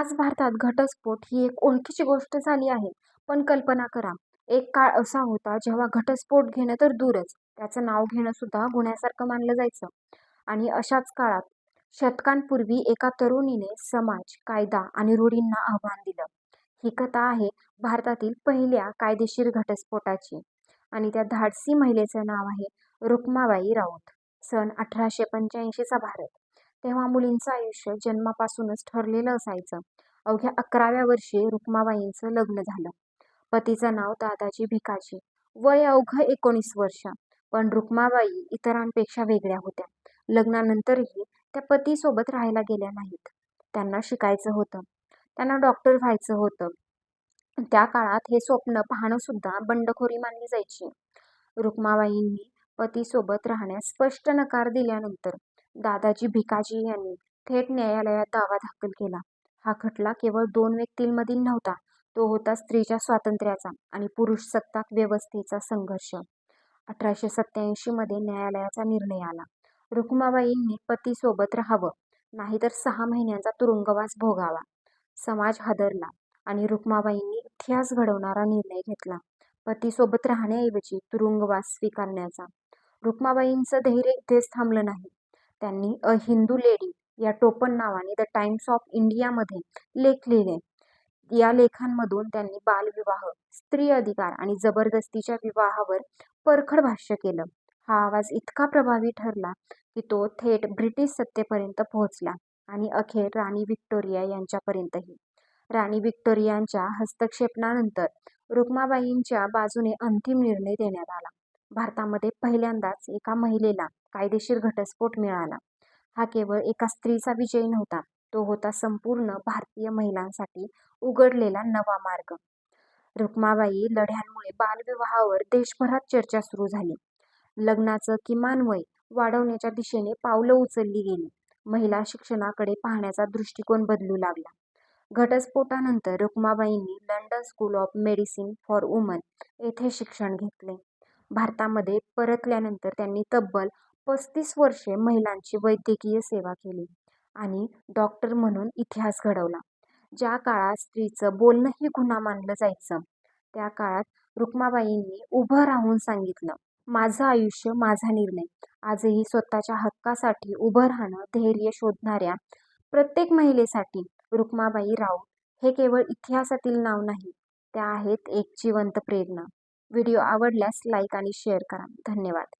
आज भारतात घटस्फोट ही एक ओळखीची गोष्ट झाली आहे. पण कल्पना करा, एक काळ असा होता जेव्हा घटस्फोट घेणं तर दूरच, त्याचं नाव घेणं सुद्धा गुन्ह्यासारखं मानलं जायचं. आणि अशाच काळात शतकांपूर्वी एका तरुणीने समाज, कायदा आणि रूढींना आव्हान दिलं. ही कथा आहे भारतातील पहिल्या कायदेशीर घटस्फोटाची. आणि त्या धाडसी महिलेचं नाव आहे रुक्माबाई राऊत. सन अठराशे पंच्याऐंशीचा भारत. तेव्हा मुलींचं आयुष्य जन्मापासूनच ठरलेलं असायचं. अवघ्या अकराव्या वर्षी रुक्माबाईंचं लग्न झालं. पतीचं नाव दादाजी भिकाजी. वय अवघं एकोणीस वर्ष. पण रुक्माबाई इतरांपेक्षा वेगळ्या होत्या. लग्नानंतरही त्या पतीसोबत राहायला गेल्या नाहीत. त्यांना शिकायचं होतं. त्यांना डॉक्टर व्हायचं होतं. त्या काळात हे स्वप्न पाहणं सुद्धा बंडखोरी मानली जायची. रुक्माबाईंनी पतीसोबत राहण्यास स्पष्ट नकार दिल्यानंतर दादाजी भिकाजी यांनी थेट न्यायालयात दावा दाखल केला. हा खटला केवळ दोन व्यक्तींमधील नव्हता, तो होता स्त्रीच्या स्वातंत्र्याचा आणि पुरुष सत्ताक व्यवस्थेचा संघर्ष. अठराशे सत्याऐंशीमध्ये न्यायालयाचा निर्णय आला. रुक्माबाईंनी पतीसोबत राहावं, नाहीतर सहा महिन्यांचा तुरुंगवास भोगावा. समाज हादरला आणि रुक्माबाईंनी इतिहास घडवणारा निर्णय घेतला, पतीसोबत राहण्याऐवजी तुरुंगवास स्वीकारण्याचा. रुक्माबाईंचं धैर्य इथेच थांबलं नाही. त्यांनी अ हिंदू लेडी या टोपण नावाने द टाइम्स ऑफ इंडियामध्ये लेख लिहिले. या लेखांमधून त्यांनी बालविवाह, स्त्री अधिकार आणि जबरदस्तीच्या विवाहावर परखड भाष्य केलं. हा आवाज इतका प्रभावी ठरला की तो थेट ब्रिटिश सत्तेपर्यंत पोहोचला आणि अखेर राणी व्हिक्टोरिया यांच्यापर्यंतही. राणी व्हिक्टोरियांच्या हस्तक्षेपणानंतर रुक्माबाईंच्या बाजूने अंतिम निर्णय देण्यात आला. भारतामध्ये पहिल्यांदाच एका महिलेला कायदेशीर घटस्फोट मिळाला. हा केवळ एका स्त्रीचा विजय नव्हता, तो होता संपूर्ण भारतीय महिलांसाठी उघडलेला नवा मार्ग. रुक्माबाई लढ्यांमुळे बालविवाहावर देशभरात चर्चा सुरू झाली. लग्नाचं किमान वय वाढवण्याच्या दिशेने पावलं उचलली गेली. महिला शिक्षणाकडे पाहण्याचा दृष्टिकोन बदलू लागला. घटस्फोटानंतर रुक्माबाईंनी London school of medicine for woman येथे शिक्षण घेतले. भारतामध्ये परतल्यानंतर त्यांनी तब्बल पस्तीस वर्षे महिलांची वैद्यकीय सेवा केली आणि डॉक्टर म्हणून इतिहास घडवला. ज्या काळात स्त्रीचं बोलणंही गुन्हा मानलं जायचं, त्या काळात रुक्माबाईंनी उभं राहून सांगितलं, माझं आयुष्य माझा निर्णय. आजही स्वतःच्या हक्कासाठी उभं राहणं धैर्य शोधणाऱ्या प्रत्येक महिलेसाठी रुक्माबाई राऊत हे केवळ इतिहासातील नाव नाही, त्या आहेत एक जिवंत प्रेरणा. व्हिडिओ आवडल्यास लाईक आणि शेअर करा. धन्यवाद.